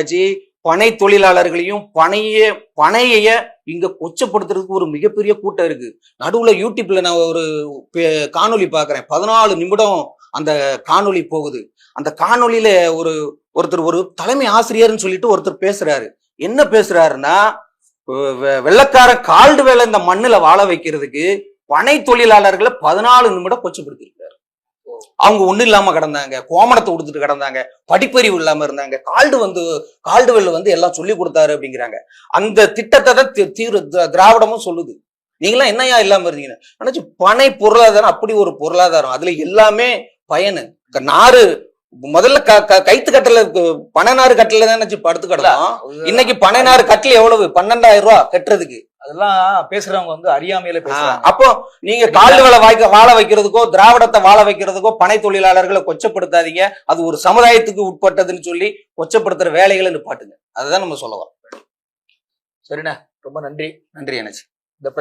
என்னாச்சு பனை தொழிலாளர்களையும் பனைய பனைய இங்க கொச்சப்படுத்துறதுக்கு ஒரு மிகப்பெரிய கூட்டம் இருக்கு. நடுவுல யூடியூப்ல நான் ஒரு காணொலி பாக்குறேன். பதினாலு நிமிடம் அந்த காணொலி போகுது. அந்த காணொலியில ஒரு ஒருத்தர் ஒரு தலைமை ஆசிரியர்னு சொல்லிட்டு ஒருத்தர் பேசுறாரு. என்ன பேசுறாருன்னா வெள்ளக்கார கால்டு வேலை இந்த மண்ணுல வாழ வைக்கிறதுக்கு பனை தொழிலாளர்களை பதினாலு நிமிடம் கொச்சப்படுத்திருக்கு அவங்க ஒண்ணும் இல்லாம கிடந்தாங்க. கோமணத்தை கொடுத்துட்டு கிடந்தாங்க. படிப்பறிவு இல்லாம இருந்தாங்க. கால்டு வந்து கால்டுவெல் வந்து எல்லாம் சொல்லி கொடுத்தாரு அப்படிங்கிறாங்க. அந்த திட்டத்தை தான் தீவிர திராவிடமும் சொல்லுது. நீங்களாம் என்னையா இல்லாம இருந்தீங்க நினைச்சு பனை பொருளாதாரம் அப்படி ஒரு பொருளாதாரம். அதுல எல்லாமே பயனு. நாறு முதல்ல க- கைத்து கட்டல பனை நாறு கட்டல தான் படுத்து கிடந்தோம். இன்னைக்கு பனை நாறு கட்டல எவ்வளவு? பன்னெண்டாயிரம் ரூபாய் கட்டுறதுக்கு. அதெல்லாம் பேசுறவங்க வந்து அறியாமையில பேசுறாங்க. அப்போ நீங்க வேலை வாய்க்க வாழ வைக்கிறதுக்கோ திராவிடத்தை வாழ வைக்கிறதுக்கோ பனை தொழிலாளர்களை கொச்சப்படுத்தாதீங்க. அது ஒரு சமுதாயத்துக்கு உட்பட்டதுன்னு சொல்லி கொச்சப்படுத்துற வேலைகளை நிப்பாட்டுங்க. அதுதான் நம்ம சொல்ல வரோம். சரிண்ணே ரொம்ப நன்றி. நன்றி எனக்கு இந்த